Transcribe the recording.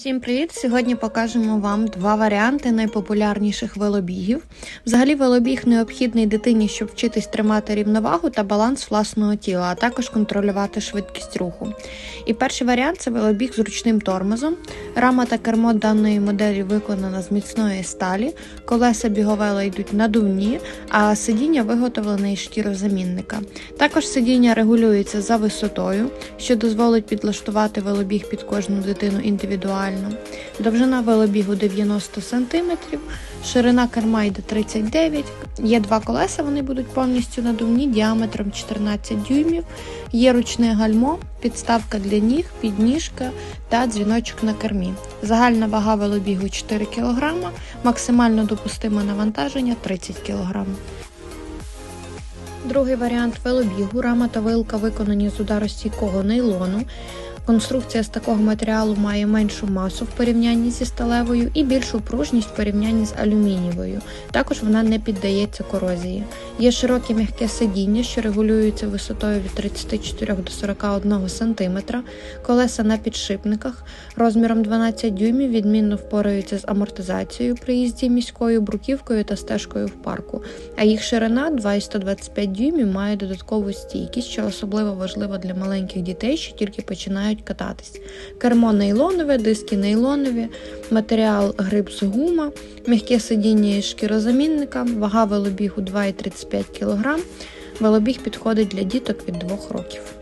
Всім привіт! Сьогодні покажемо вам два варіанти найпопулярніших велобігів. Взагалі, велобіг необхідний дитині, щоб вчитись тримати рівновагу та баланс власного тіла, а також контролювати швидкість руху. І перший варіант це велобіг з ручним тормозом. Рама та кермо даної моделі виконана з міцної сталі, колеса біговела йдуть надувні, а сидіння виготовлене із шкірозамінника. Також сидіння регулюється за висотою, що дозволить підлаштувати велобіг під кожну дитину індивідуально. Довжина велобігу 90 см, ширина керма йде 39 Є два колеса, вони будуть повністю надувні діаметром 14 дюймів. Є ручне гальмо, підставка для ніг, підніжка та дзвіночок на кермі. Загальна вага велобігу 4 кг, максимально допустиме навантаження 30 кг. Другий варіант велобігу. Рама та вилка виконані з ударостійкого нейлону. Конструкція з такого матеріалу має меншу масу в порівнянні зі сталевою і більшу пружність в порівнянні з алюмінієвою. Також вона не піддається корозії. Є широке м'яке сидіння, що регулюється висотою від 34 до 41 см, колеса на підшипниках розміром 12 дюймів відмінно впораються з амортизацією при їзді міською бруківкою та стежкою в парку, а їх ширина 2,125 дюймів має додаткову стійкість, що особливо важливо для маленьких дітей, що тільки починають кататись. Кермо нейлонове, диски нейлонові, матеріал грипс гума, м'яке сидіння із шкірозамінника, вага велобігу 2,35 кг. Велобіг підходить для діток від 2 років.